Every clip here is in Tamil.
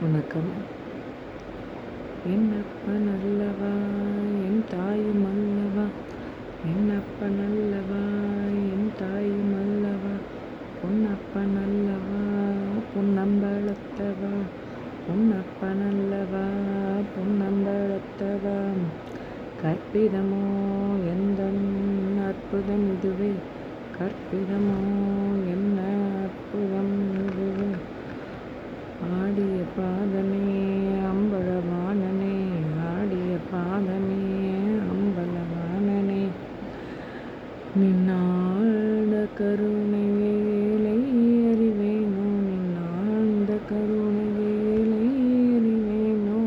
வணக்கம். என் அப்பன் அல்லவா என் தாயும் அல்லவா? என் அப்பன் அல்லவா என் தாயும் அல்லவா? பொன்னப்பன் அல்லவா பொன்னம்பளத்தவா பொன்னப்பன் அல்லவா பொன்னம்பளத்தவா கற்பிதமோ எந்த அற்புதம் இதுவே? கற்பிதமோ என்ன அற்புதம் ஆடிய பாதமே அம்பலவானனே ஆடிய பாதமே அம்பலவானனே. நின்னாழ்ந்த கருணை வேலை அறிவேனோ நின்னாழ்ந்த கருணை வேலை அறிவேனோ.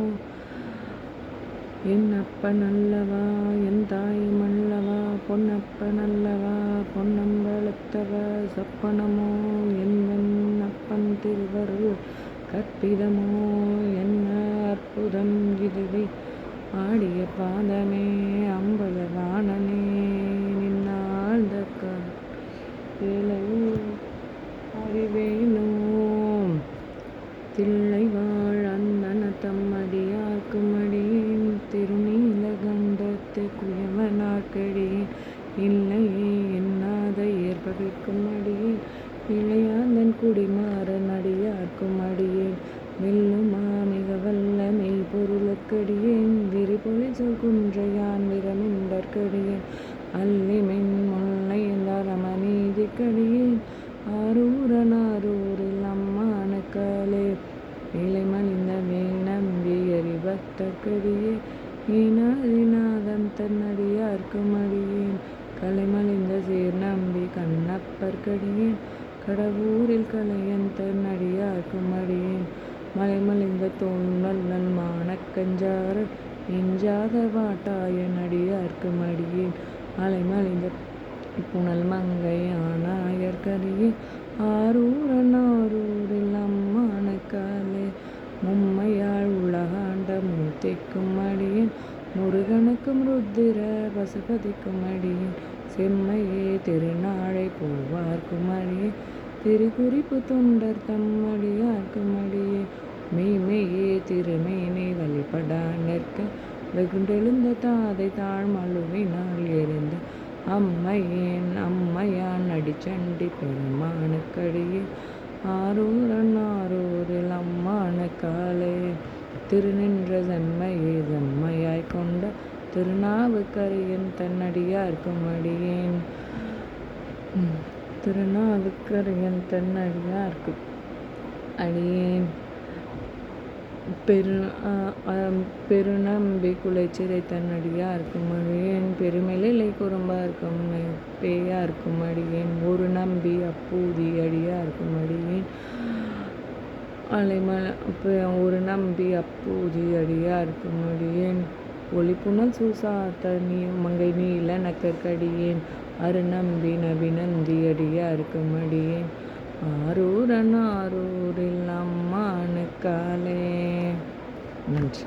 என் அப்பன் அல்லவா என் தாயும் அல்லவா பொன்னப்பன் அல்லவா பொன்னம்பலத்தவ சொப்பனமோ என் அப்பன் திருவருள் கற்பிதமோ என்ன அற்புதம் இதுவே? ஆடிய பாதமே அம்பலவாணனே நின்னாழ்ந்த வேலை அறிவேனோ தில்லை வாழ் அந்தன தம்மடியார்க்கும் அடியேன் திருநீலகண்டத்து குயவனார்க்கடியேன் இல்லையே என்னாத ஏற்பகைக்கும் அடியேன் இளையா குடிமாறன் அடியார்க்கும் அடியேன் வெல்லுமா மிக வல்ல மெய்ப்பொருளுக்கடியேன் விரிபொழி சொல் குன்றையான் விரமின்றற்கடியேன் அல்லிமென் முல்லை ரமநீதிக்கடியேன் ஆரூரன் ஆரூரில் அம்மானுக்காலே இலைமலிந்த மேல் நம்பி அறிபத்தற்கடியே ஈனாதிநாதன் தன்னடியார்க்கும் அடியேன் கலைமலிந்த சீர் நம்பி கண்ணப்பர்க்கடியேன். கடவுரில் கலையன் தன் தன்னடியார்க்கும் அடியேன் மலைமலிந்த தோன்றல்லன் மானக்கஞ்சார நெஞ்சாத வாட்டாயன் அடியார்க்கும் அடியேன் மலைமலிந்த புனல் மங்கை ஆனாயர்கரியே ஆரூரன் ஆரூரில் அம்மானக்காலே மும்மையாள் உலகாண்ட மூர்த்திக்கும் அடியேன் முருகனுக்கும் ருத்திர பசுபதிக்கும் அடியேன் செம்மையே திருநாளை போவார்க்கும் அடியேன் திருக்குறிப்பு தொண்டர் தம்மடியார்க்குமடியே மெய்மையே திருமேனை வழிபடா நிற்க. வெகுண்டெழுந்த தாதை தாழ்மழுவினால் எரிந்த அம்மையேன் அம்மையான் அடிச்சண்டி பெருமானுக்கடியே. ஆரூரன் ஆரூரில் அம்மானுக்காலே. திருநின்ற செம்மையே செம்மையாய் கொண்ட திருநாவுக்கரையன் தன்னடியார்க்கும் அடியேன் திருநாவுக்கரையன் தன்னடியார்க்கும் அடியேன் பெரு பெருநம்பி தன்னடியாக இருக்கும். அடியேன் இருக்கும். பேயாக இருக்கும். அடியேன் ஒரு நம்பி அப்பூதி அடியாக இருக்கும். அடியேன் அலைம ஒரு நம்பி அப்பூதி அடியாக இருக்கும். அடியேன் ஒளிப்புணல் சூசாத்த நீ மங்கை நீல நக்கற்கடியேன் அருநம்பி நபி நந்தி ஆரூரன் ஆரூரில் அம்மானுக்காலே நன்றி.